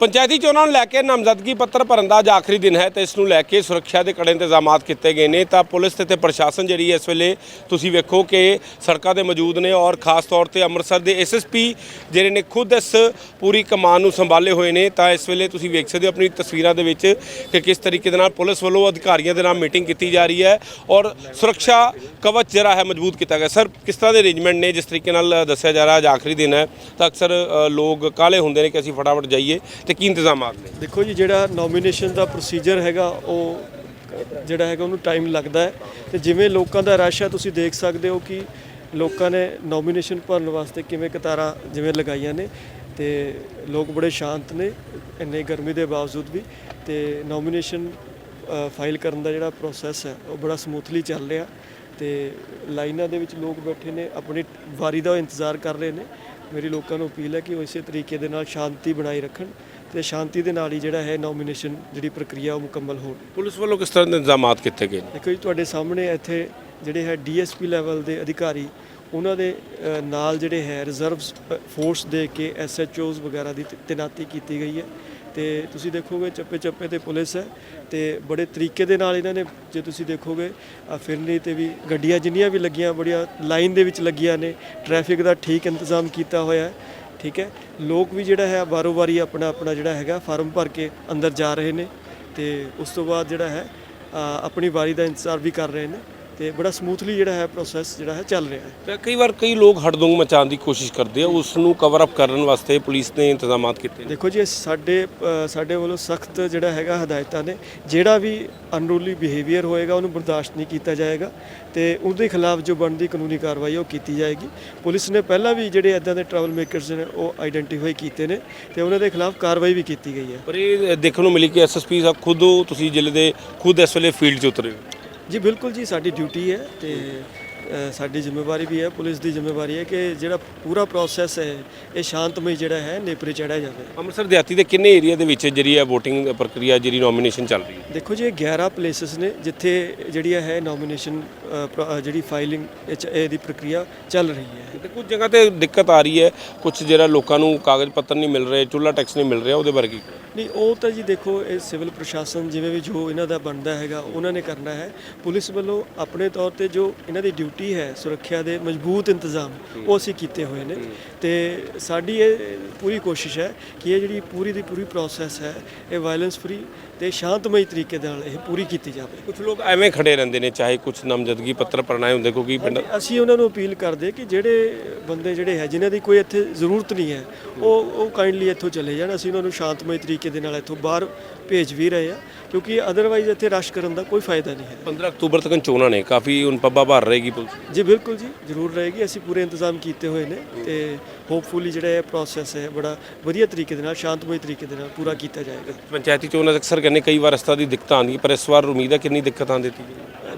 ਪੰਚਾਇਤੀ ਚੋਣਾਂ ਨੂੰ ਲੈ ਕੇ ਨਾਮਜ਼ਦਗੀ ਪੱਤਰ ਭਰਨ ਦਾ ਅੱਜ ਆਖਰੀ ਦਿਨ ਹੈ ਤੇ ਇਸ ਨੂੰ ਲੈ ਕੇ ਸੁਰੱਖਿਆ ਦੇ ਕੜੇ ਇੰਤਜ਼ਾਮਾਤ ਕੀਤੇ ਗਏ ਨੇ। ਤਾਂ ਪੁਲਿਸ ਤੇ ਤੇ ਪ੍ਰਸ਼ਾਸਨ ਜਿਹੜੀ ਇਸ ਵੇਲੇ ਤੁਸੀਂ ਵੇਖੋ ਕਿ ਸੜਕਾਂ ਤੇ ਮੌਜੂਦ ਨੇ ਔਰ ਖਾਸ ਤੌਰ ਤੇ ਅੰਮ੍ਰਿਤਸਰ ਦੇ ਐਸਐਸਪੀ ਜਿਹੜੇ ਨੇ ਖੁਦ ਇਸ ਪੂਰੀ ਕਮਾਨ ਨੂੰ ਸੰਭਾਲੇ ਹੋਏ ਨੇ। ਤਾਂ ਇਸ ਵੇਲੇ ਤੁਸੀਂ ਵੇਖ ਸਕਦੇ ਹੋ ਆਪਣੀ ਤਸਵੀਰਾਂ ਦੇ ਵਿੱਚ ਕਿ ਕਿਸ ਤਰੀਕੇ ਦੇ ਨਾਲ ਪੁਲਿਸ ਵੱਲੋਂ ਅਧਿਕਾਰੀਆਂ ਦੇ ਨਾਲ ਮੀਟਿੰਗ ਕੀਤੀ ਜਾ ਰਹੀ ਹੈ ਔਰ ਸੁਰੱਖਿਆ ਕਵਚ ਜਿਹੜਾ ਹੈ ਮਜ਼ਬੂਤ ਕੀਤਾ ਗਿਆ। ਸਰ, ਕਿਸ ਤਰ੍ਹਾਂ ਦੇ ਅਰੇਂਜਮੈਂਟ ਨੇ? ਜਿਸ ਤਰੀਕੇ ਨਾਲ ਦੱਸਿਆ ਜਾ ਰਿਹਾ, ਅੱਜ ਆਖਰੀ ਦਿਨ ਹੈ। ਤਾਂ ਅਕਸਰ ਲੋਕ ਕਾਲੇ ਹੁੰਦੇ ਨੇ ਕਿ ਅਸੀਂ ਫਟਾਫਟ ਜਾਈਏ। ਤੇ ਕੀ ਇੰਤਜ਼ਾਮ ਨੇ ਦੇਖੋ ਜੀ, ਜਿਹੜਾ ਨੋਮੀਨੇਸ਼ਨ ਦਾ ਪ੍ਰੋਸੀਜਰ ਹੈਗਾ, ਉਹ ਜਿਹੜਾ ਹੈਗਾ, ਉਹਨੂੰ ਟਾਈਮ ਲੱਗਦਾ ਹੈ। ਤੇ ਜਿਵੇਂ ਲੋਕਾਂ ਦਾ ਰਸ਼ ਹੈ, ਤੁਸੀਂ ਦੇਖ ਸਕਦੇ ਹੋ ਕਿ ਲੋਕਾਂ ਨੇ ਨੋਮੀਨੇਸ਼ਨ ਭਰਨ ਵਾਸਤੇ ਕਿਵੇਂ ਕਤਾਰਾਂ ਜਿਵੇਂ ਲਗਾਈਆਂ ਨੇ ਤੇ ਲੋਕ ਬੜੇ ਸ਼ਾਂਤ ਨੇ, ਇੰਨੇ ਗਰਮੀ ਦੇ ਬਾਵਜੂਦ ਵੀ। ਤੇ ਨੋਮੀਨੇਸ਼ਨ ਫਾਈਲ ਕਰਨ ਦਾ ਜਿਹੜਾ ਪ੍ਰੋਸੈਸ ਹੈ, ਉਹ ਬੜਾ ਸਮੂਥਲੀ ਚੱਲ ਰਿਹਾ। ਤੇ ਲਾਈਨਾਂ ਦੇ ਵਿੱਚ ਲੋਕ ਬੈਠੇ ਨੇ, ਆਪਣੀ ਵਾਰੀ ਦਾ ਇੰਤਜ਼ਾਰ ਕਰ ਰਹੇ ਨੇ। ਮੇਰੀ ਲੋਕਾਂ ਨੂੰ ਅਪੀਲ ਹੈ ਕਿ ਉਹ ਇਸੇ ਤਰੀਕੇ ਦੇ ਨਾਲ ਸ਼ਾਂਤੀ ਬਣਾਈ ਰੱਖਣ। ਤੇ ਸ਼ਾਂਤੀ ਦੇ ਨਾਲ ਹੀ ਜਿਹੜਾ ਹੈ ਨੋਮੀਨੇਸ਼ਨ ਜਿਹੜੀ ਪ੍ਰਕਿਰਿਆ ਉਹ ਮੁਕੰਮਲ ਹੋਣ ਪੁਲਿਸ ਵੱਲੋਂ ਕਿਸ ਤਰ੍ਹਾਂ ਦੇ ਇੰਤਜ਼ਾਮਾਤ ਕੀਤੇ ਗਏ ਨੇ? ਦੇਖੋ ਜੀ ਤੁਹਾਡੇ ਸਾਹਮਣੇ ਇੱਥੇ ਜਿਹੜੇ ਹੈ ਡੀਐਸਪੀ ਲੈਵਲ ਦੇ ਅਧਿਕਾਰੀ ਉਹਨਾਂ ਦੇ ਨਾਲ ਜਿਹੜੇ ਹੈ ਰਿਜ਼ਰਵ ਫੋਰਸ ਦੇ ਕੇ ਐਸਐਚਓਜ਼ ਵਗੈਰਾ ਦੀ ਤੈਨਾਤੀ ਕੀਤੀ ਗਈ ਹੈ। ਤੇ ਤੁਸੀਂ ਦੇਖੋਗੇ ਚੱਪੇ ਚੱਪੇ ਤੇ ਪੁਲਿਸ ਹੈ ਤੇ ਬੜੇ ਤਰੀਕੇ ਦੇ ਨਾਲ ਇਹਨਾਂ ਨੇ ਜੇ ਤੁਸੀਂ ਦੇਖੋਗੇ ਫਿਰਨੀ ਤੇ ਵੀ ਗੱਡੀਆਂ ਜਿੰਨੀਆਂ ਵੀ ਲੱਗੀਆਂ ਬੜੀਆਂ ਲਾਈਨ ਦੇ ਵਿੱਚ ਲੱਗੀਆਂ ਨੇ ਟ੍ਰੈਫਿਕ ਦਾ ਠੀਕ ਇੰਤਜ਼ਾਮ ਕੀਤਾ ਹੋਇਆ ਹੈ। ਠੀਕ ਹੈ? ਲੋਕ ਵੀ ਜਿਹੜਾ ਹੈ ਵਾਰੋ ਵਾਰੀ ਆਪਣਾ ਆਪਣਾ ਜਿਹੜਾ ਹੈਗਾ ਫਾਰਮ ਭਰ ਕੇ ਅੰਦਰ ਜਾ ਰਹੇ ਨੇ ਤੇ ਉਸ ਤੋਂ ਬਾਅਦ ਜਿਹੜਾ ਹੈ ਆਪਣੀ ਵਾਰੀ ਦਾ ਇੰਤਜ਼ਾਰ ਵੀ ਕਰ ਰਹੇ ਨੇ। ਤੇ ਬੜਾ ਸਮੂਥਲੀ ਜਿਹੜਾ ਹੈ ਪ੍ਰੋਸੈਸ ਜਿਹੜਾ ਹੈ ਚੱਲ ਰਿਹਾ ਹੈ। ਤੇ ਕਈ ਵਾਰ ਕਈ ਲੋਕ ਹੜਦੰਗ ਮਚਾਉਣ ਦੀ ਕੋਸ਼ਿਸ਼ ਕਰਦੇ ਆ ਉਸ ਨੂੰ ਕਵਰ ਅਪ ਕਰਨ ਵਾਸਤੇ ਪੁਲਿਸ ਨੇ ਇੰਤਜ਼ਾਮਾਤ ਕੀਤੇ ਨੇ। ਦੇਖੋ ਜੀ ਇਹ ਸਾਡੇ ਅ, ਸਾਡੇ ਵੱਲੋਂ ਸਖਤ ਜਿਹੜਾ ਹੈਗਾ ਹਦਾਇਤਾਂ ਨੇ। ਜਿਹੜਾ ਵੀ ਅਨਰੂਲੀ ਬਿਹੇਵੀਅਰ ਹੋਏਗਾ ਉਹਨੂੰ ਬਰਦਾਸ਼ਤ ਨਹੀਂ ਕੀਤਾ ਜਾਏਗਾ ਤੇ ਉਹਦੇ ਖਿਲਾਫ ਜੋ ਬਣਦੀ ਕਾਨੂੰਨੀ ਕਾਰਵਾਈ ਉਹ ਕੀਤੀ ਜਾਏਗੀ। ਪੁਲਿਸ ਨੇ ਪਹਿਲਾਂ ਵੀ ਜਿਹੜੇ ਇਦਾਂ ਦੇ ਟਰੈਵਲ ਮੇਕਰਸ ਨੇ ਉਹ ਆਈਡੈਂਟੀਫਾਈ ਕੀਤੇ ਨੇ ਤੇ ਉਹਨਾਂ ਦੇ ਖਿਲਾਫ ਕਾਰਵਾਈ ਵੀ ਕੀਤੀ ਗਈ ਹੈ। ਪਰ ਇਹ ਦੇਖਣ ਨੂੰ ਮਿਲੀ ਕਿ ਐਸਐਸਪੀ ਸਾਹਿਬ ਖੁਦ ਉਹ ਤੁਸੀਂ ਜ਼ਿਲ੍ਹੇ ਦੇ ਖੁਦ ਇਸ ਵੇਲੇ ਫੀਲਡ 'ਚ ਉਤਰੇ ਹੋ। ਜੀ ਬਿਲਕੁਲ ਜੀ ਸਾਡੀ ਡਿਊਟੀ ਹੈ ਤੇ ਸਾਡੀ ਜ਼ਿੰਮੇਵਾਰੀ ਵੀ ਹੈ ਪੁਲਿਸ ਦੀ ਜ਼ਿੰਮੇਵਾਰੀ ਹੈ ਕਿ ਜਿਹੜਾ ਪੂਰਾ ਪ੍ਰੋਸੈਸ ਹੈ ਇਹ ਸ਼ਾਂਤਮਈ ਜਿਹੜਾ ਹੈ ਨੇਪਰੇ ਚੜਿਆ ਜਾਵੇ। ਅੰਮ੍ਰਿਤਸਰ ਦਿਹਾਤੀ ਦੇ ਕਿੰਨੇ ਏਰੀਆ ਦੇ ਵਿੱਚ ਜਿਹੜੀ ਹੈ VOTING ਪ੍ਰਕਿਰਿਆ ਜਿਹੜੀ ਨੋਮੀਨੇਸ਼ਨ ਚੱਲ ਰਹੀ ਹੈ? ਦੇਖੋ ਜੀ ਇਹ 11 ਪਲੇਸਸ ਨੇ ਜਿੱਥੇ ਜਿਹੜੀ ਹੈ ਨੋਮੀਨੇਸ਼ਨ ਜਿਹੜੀ ਫਾਈਲਿੰਗ ਇਹਦੀ ਪ੍ਰਕਿਰਿਆ ਚੱਲ ਰਹੀ ਹੈ। ਤੇ ਕੁਝ ਜਗ੍ਹਾ ਤੇ ਦਿੱਕਤ ਆ ਰਹੀ ਹੈ ਕੁਝ ਜਿਹੜਾ ਲੋਕਾਂ ਨੂੰ ਕਾਗਜ਼ ਪੱਤਰ ਨਹੀਂ ਮਿਲ ਰਹੇ ਚੁੱਲਾ ਟੈਕਸ ਨਹੀਂ ਮਿਲ ਰਿਹਾ ਉਹਦੇ ਬਾਰੇ ਕੀ? ਕਹੋ? ਨਹੀਂ ਉਹ ਤਾਂ ਜੀ ਦੇਖੋ ਇਹ ਸਿਵਲ ਪ੍ਰਸ਼ਾਸਨ ਜਿਵੇਂ ਵੀ ਜੋ ਇਹਨਾਂ ਦਾ ਬਣਦਾ ਹੈਗਾ ਉਹਨਾਂ ਨੇ ਕਰਨਾ ਹੈ। ਪੁਲਿਸ ਵੱਲੋਂ ਆਪਣੇ ਤੌਰ ਤੇ ਜੋ ਇਹਨਾਂ ਦੀ ਡਿਊਟੀ ਹੈ ਸੁਰੱਖਿਆ ਦੇ ਮਜ਼ਬੂਤ ਇੰਤਜ਼ਾਮ ਉਹ ਅਸੀਂ ਕੀਤੇ ਹੋਏ ਨੇ। ਤੇ ਸਾਡੀ ਇਹ ਪੂਰੀ ਕੋਸ਼ਿਸ਼ ਹੈ ਕਿ ਇਹ ਜਿਹੜੀ ਪੂਰੀ ਦੀ ਪੂਰੀ ਪ੍ਰੋਸੈਸ ਹੈ ਇਹ ਵਾਇਲੈਂਸ ਫ੍ਰੀ ਤੇ ਸ਼ਾਂਤਮਈ ਤਰੀਕੇ ਦੇ ਨਾਲ ਇਹ ਪੂਰੀ ਕੀਤੀ ਜਾਵੇ। ਕੁਝ ਲੋਕ ਐਵੇਂ ਖੜੇ ਰਹਿੰਦੇ ਨੇ ਚਾਹੇ ਕੁਝ ਨਾਮਜ਼ਦਗੀ ਪੱਤਰ ਭਰਨਾਏ ਹੁੰਦੇ ਕਿਉਂਕਿ ਪਿੰਡ? ਅਸੀਂ ਉਹਨਾਂ ਨੂੰ ਅਪੀਲ ਕਰਦੇ ਕਿ ਜਿਹੜੇ ਬੰਦੇ ਜਿਹੜੇ ਹੈ ਜਿਨ੍ਹਾਂ ਦੀ ਕੋਈ ਇੱਥੇ ਜ਼ਰੂਰਤ ਨਹੀਂ ਹੈ ਉਹ ਉਹ ਕਾਈਂਡਲੀ ਇੱਥੋਂ ਚਲੇ ਜਾਣ। ਅਸੀਂ ਉਹਨਾਂ ਨੂੰ ਸ਼ਾਂਤਮਈ ਤਰੀਕੇ ਦੇ ਨਾਲ ਇੱਥੋਂ ਬਾਹਰ ਭੇਜ ਵੀ ਰਹੇ ਆ ਕਿਉਂਕਿ ਅਦਰਵਾਈਜ਼ ਇੱਥੇ ਰਸ਼ ਕਰਨ ਦਾ ਕੋਈ ਫਾਇਦਾ ਨਹੀਂ ਹੈ। 15 ਅਕਤੂਬਰ ਤੱਕ ਚੋਣਾਂ ਨੇ ਕਾਫੀ ਹੁਣ ਪੱਬਾ ਭਰ ਰਹੇਗੀ ਪੁਲਿਸ। ਜੀ ਬਿਲਕੁਲ ਜੀ ਜ਼ਰੂਰ ਰਹੇਗੀ। ਅਸੀਂ ਪੂਰੇ ਇੰਤਜ਼ਾਮ ਕੀਤੇ ਹੋਏ ਨੇ ਤੇ ਹੋਪਫੁਲੀ ਜਿਹੜਾ ਇਹ ਪ੍ਰੋਸੈਸ ਹੈ ਬੜਾ ਵਧੀਆ ਤਰੀਕੇ ਦੇ ਨਾਲ ਸ਼ਾਂਤਮਈ ਤਰੀਕੇ ਦੇ ਨਾਲ ਪੂਰਾ ਕੀਤਾ ਜਾਏਗਾ। ਪੰਚਾਇਤੀ ਚੋਣਾਂ ਅਕਸਰ ਕਹਿੰਦੇ ਕਈ ਵਾਰ ਤਰ੍ਹਾਂ ਦੀ ਦਿੱਕਤਾਂ ਆਉਂਦੀਆਂ ਪਰ ਇਸ ਵਾਰ ਉਮੀਦ ਹੈ ਕਿੰਨੀ ਦਿੱਕਤ ਆਉਣ ਦਿੱਤੀ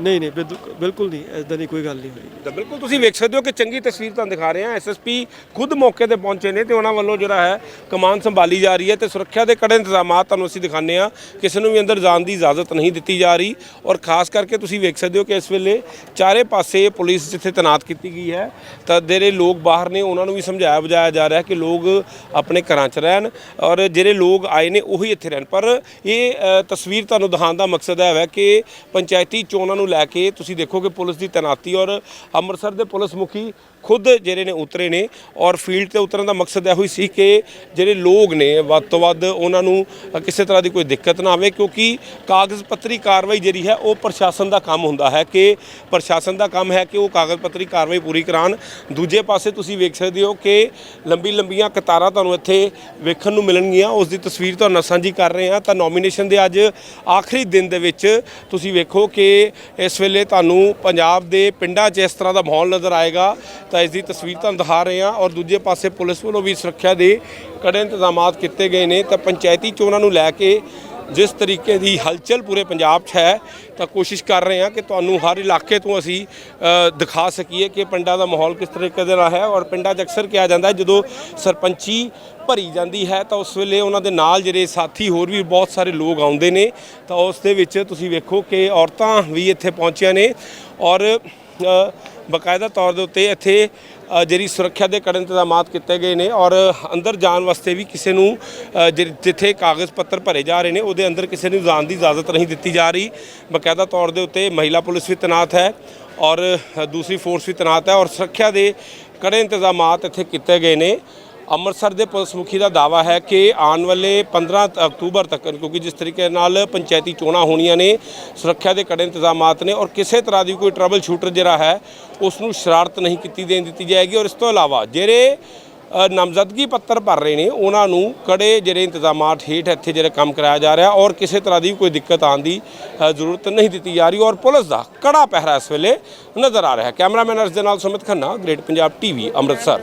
ਨਹੀਂ ਨਹੀਂ ਬਿਲਕੁਲ- ਬਿਲਕੁਲ ਨਹੀਂ ਐਦਾਂ ਦੀ ਕੋਈ ਗੱਲ ਨਹੀਂ ਹੋਈ। ਤਾਂ ਬਿਲਕੁਲ ਤੁਸੀਂ ਵੇਖ ਸਕਦੇ ਹੋ ਕਿ ਚੰਗੀ ਤਸਵੀਰ ਤੁਹਾਨੂੰ ਦਿਖਾ ਰਹੇ ਹਾਂ। ਐਸਐਸਪੀ ਖੁਦ ਮੌਕੇ ਤੇ ਪਹੁੰਚੇ ਨੇ ਤੇ ਉਹਨਾਂ ਵੱਲੋਂ ਜਿਹੜਾ ਹੈ ਕਮਾਨ ਸੰਭਾਲੀ ਜਾ ਰਹੀ ਹੈ ਤੇ ਸੁਰੱਖਿਆ ਦੇ ਕੜੇ ਇੰਤਜ਼ਾਮਾਤ ਤੁਹਾਨੂੰ ਅਸੀਂ ਦਿਖਾਉਂਦੇ ਹਾਂ। ਕਿਸੇ ਨੂੰ ਵੀ ਅੰਦਰ ਜਾਣ ਦੀ ਇਜਾਜ਼ਤ ਨਹੀਂ ਦਿੱਤੀ ਜਾ ਰਹੀ ਔਰ ਖਾਸ ਕਰਕੇ ਤੁਸੀਂ ਵੇਖ ਸਕਦੇ ਹੋ ਕਿ ਇਸ ਵੇਲੇ ਚਾਰੇ ਪਾਸੇ ਪੁਲਿਸ ਜਿੱਥੇ ਤੈਨਾਤ ਕੀਤੀ ਗਈ ਹੈ ਤਾਂ ਜਿਹੜੇ ਲੋਕ ਬਾਹਰ ਨੇ ਉਹਨਾਂ ਨੂੰ ਵੀ ਸਮਝਾਇਆ ਬੁਝਾਇਆ ਜਾ ਰਿਹਾ ਕਿ ਲੋਕ ਆਪਣੇ ਘਰਾਂ 'ਚ ਰਹਿਣ ਔਰ ਜਿਹੜੇ ਲੋਕ ਆਏ ਨੇ ਉਹੀ ਇੱਥੇ ਰਹਿਣ। ਪਰ ਇਹ ਅ, ਤਸਵੀਰ ਤੁਹਾਨੂੰ ਦਿਖਾਉਣ ਦਾ ਮਕਸਦ ਹੈ ਕਿ ਪੰਚਾਇਤੀ ਚੋਣਾਂ ਨੂੰ ਲੈ ਕੇ ਤੁਸੀਂ ਦੇਖੋ ਕਿ ਪੁਲਿਸ ਦੀ ਤੈਨਾਤੀ ਔਰ ਅੰਮ੍ਰਿਤਸਰ ਦੇ ਪੁਲਿਸ ਮੁਖੀ ਖੁਦ ਜਿਹੜੇ ਨੇ ਉਤਰੇ ਨੇ ਔਰ ਫੀਲਡ ਤੇ ਉਤਰਨ ਦਾ ਮਕਸਦ ਇਹੋ ਹੀ ਸੀ ਕਿ ਜਿਹੜੇ ਲੋਕ ਨੇ ਵੱਧ ਤੋਂ ਵੱਧ ਉਹਨਾਂ ਨੂੰ ਕਿਸੇ ਤਰ੍ਹਾਂ ਦੀ ਕੋਈ ਦਿੱਕਤ ਨਾ ਆਵੇ ਕਿਉਂਕਿ ਕਾਗਜ਼ ਪੱਤਰੀ ਕਾਰਵਾਈ ਜਿਹੜੀ ਹੈ ਉਹ ਪ੍ਰਸ਼ਾਸਨ ਦਾ ਕੰਮ ਹੁੰਦਾ ਹੈ ਕਿ ਪ੍ਰਸ਼ਾਸਨ ਦਾ ਕੰਮ ਹੈ ਕਿ ਉਹ ਕਾਗਜ਼ ਪੱਤਰੀ ਕਾਰਵਾਈ ਪੂਰੀ ਕਰਾਉਣ। ਦੂਜੇ ਪਾਸੇ ਤੁਸੀਂ ਵੇਖ ਸਕਦੇ ਹੋ ਕਿ ਲੰਬੀ ਲੰਬੀਆਂ ਕਤਾਰਾਂ ਤੁਹਾਨੂੰ ਇੱਥੇ ਵੇਖਣ ਨੂੰ ਮਿਲਣਗੀਆਂ। ਉਸ ਦੀ ਤਸਵੀਰ ਤੁਹਾਨੂੰ ਨਾਲ ਸਾਂਝੀ ਕਰ ਰਹੇ ਹਾਂ। ਤਾਂ ਨੋਮੀਨੇਸ਼ਨ ਦੇ ਅੱਜ ਆਖਰੀ ਦਿਨ ਦੇ ਵਿੱਚ ਤੁਸੀਂ ਵੇਖੋ ਕਿ ਇਸ ਵੇਲੇ ਤੁਹਾਨੂੰ ਪੰਜਾਬ ਦੇ ਪਿੰਡਾਂ 'ਚ ਇਸ ਤਰ੍ਹਾਂ ਦਾ ਮਾਹੌਲ ਨਜ਼ਰ ਆਏਗਾ। ਤਾਂ ਇਸ ਦੀ ਤਸਵੀਰ ਤੁਹਾਨੂੰ ਦਿਖਾ ਰਹੇ ਹਾਂ ਔਰ ਦੂਜੇ ਪਾਸੇ ਪੁਲਿਸ ਵੱਲੋਂ ਵੀ ਸੁਰੱਖਿਆ ਦੇ ਕੜੇ ਇੰਤਜ਼ਾਮਾਤ ਕੀਤੇ ਗਏ ਨੇ। ਤਾਂ ਪੰਚਾਇਤੀ ਚੋਣਾਂ ਨੂੰ ਲੈ ਕੇ ਜਿਸ ਤਰੀਕੇ ਦੀ ਹਲਚਲ ਪੂਰੇ ਪੰਜਾਬ 'ਚ ਹੈ, ਤਾਂ ਕੋਸ਼ਿਸ਼ ਕਰ ਰਹੇ ਹਾਂ ਕਿ ਤੁਹਾਨੂੰ ਹਰ ਇਲਾਕੇ ਤੋਂ ਅਸੀਂ ਦਿਖਾ ਸਕੀਏ ਕਿ ਪਿੰਡਾਂ ਦਾ ਮਾਹੌਲ ਕਿਸ ਤਰੀਕੇ ਦੇ ਨਾਲ ਹੈ ਔਰ ਪਿੰਡਾਂ 'ਚ ਅਕਸਰ ਕਿਹਾ ਜਾਂਦਾ ਜਦੋਂ ਸਰਪੰਚੀ ਭਰੀ ਜਾਂਦੀ ਹੈ, ਤਾਂ ਉਸ ਵੇਲੇ ਉਹਨਾਂ ਦੇ ਨਾਲ ਜਿਹੜੇ ਸਾਥੀ ਹੋਰ ਵੀ ਬਹੁਤ ਸਾਰੇ ਲੋਕ ਆਉਂਦੇ ਨੇ। ਤਾਂ ਉਸ ਦੇ ਵਿੱਚ ਤੁਸੀਂ ਵੇਖੋ ਕਿ ਔਰਤਾਂ ਵੀ ਇੱਥੇ ਪਹੁੰਚੀਆਂ ਨੇ ਔਰ ਬਕਾਇਦਾ ਤੌਰ ਦੇ ਉੱਤੇ ਇੱਥੇ ਜਿਹੜੀ ਸੁਰੱਖਿਆ ਦੇ ਕੜੇ ਇੰਤਜ਼ਾਮਾਤ ਕੀਤੇ ਗਏ ਨੇ ਔਰ ਅੰਦਰ ਜਾਣ ਵਾਸਤੇ ਵੀ ਕਿਸੇ ਨੂੰ ਜਿੱਥੇ ਕਾਗਜ਼ ਪੱਤਰ ਭਰੇ ਜਾ ਰਹੇ ਨੇ, ਉਹਦੇ ਅੰਦਰ ਕਿਸੇ ਨੂੰ ਜਾਣ ਦੀ ਇਜਾਜ਼ਤ ਨਹੀਂ ਦਿੱਤੀ ਜਾ ਰਹੀ। ਬਕਾਇਦਾ ਤੌਰ ਦੇ ਉੱਤੇ ਮਹਿਲਾ ਪੁਲਿਸ ਵੀ ਤੈਨਾਤ ਹੈ ਔਰ ਦੂਸਰੀ ਫੋਰਸ ਵੀ ਤੈਨਾਤ ਹੈ ਔਰ ਸੁਰੱਖਿਆ ਦੇ ਕੜੇ ਇੰਤਜ਼ਾਮਾਤ ਇੱਥੇ ਕੀਤੇ ਗਏ ਨੇ। ਅੰਮ੍ਰਿਤਸਰ ਦੇ ਪੁਲਿਸ ਮੁਖੀ ਦਾ ਦਾਵਾ ਹੈ ਕਿ ਆਉਣ ਵਾਲੇ 15 ਅਕਤੂਬਰ ਤੱਕ, ਕਿਉਂਕਿ ਜਿਸ ਤਰੀਕੇ ਨਾਲ ਪੰਚਾਇਤੀ ਚੋਣਾਂ ਹੋਣੀਆਂ ਨੇ, ਸੁਰੱਖਿਆ ਦੇ ਕੜੇ ਇੰਤਜ਼ਾਮਾਤ ਨੇ ਔਰ ਕਿਸੇ ਤਰ੍ਹਾਂ ਦੀ ਕੋਈ ਟਰਬਲ ਸ਼ੂਟਰ ਜਿਹੜਾ ਹੈ ਉਸ ਨੂੰ ਸ਼ਰਾਰਤ ਨਹੀਂ ਕੀਤੀ ਦੇਣ ਦਿੱਤੀ ਜਾਏਗੀ ਔਰ ਇਸ ਤੋਂ ਇਲਾਵਾ ਜਿਹੜੇ ਨਾਮਜ਼ਦਗੀ ਪੱਤਰ ਭਰ ਰਹੇ ਨੇ, ਉਹਨਾਂ ਨੂੰ ਕੜੇ ਜਿਹੜੇ ਇੰਤਜ਼ਾਮਾਤ ਹੇਠ ਇੱਥੇ ਜਿਹੜਾ ਕੰਮ ਕਰਾਇਆ ਜਾ ਰਿਹਾ ਔਰ ਕਿਸੇ ਤਰ੍ਹਾਂ ਦੀ ਕੋਈ ਦਿੱਕਤ ਆਉਣ ਦੀ ਜ਼ਰੂਰਤ ਨਹੀਂ ਦਿੱਤੀ ਜਾ ਰਹੀ ਔਰ ਪੁਲਿਸ ਦਾ ਕੜਾ ਪਹਿਰਾ ਇਸ ਵੇਲੇ ਨਜ਼ਰ ਆ ਰਿਹਾ ਹੈ। ਕੈਮਰਾਮੈਨ ਅਰਸ਼ ਦੇ ਨਾਲ ਸੁਮਿਤ ਖੰਨਾ ਗ੍ਰੇਟ ਪੰਜਾਬ ਟੀਵੀ ਅੰਮ੍ਰਿਤਸਰ।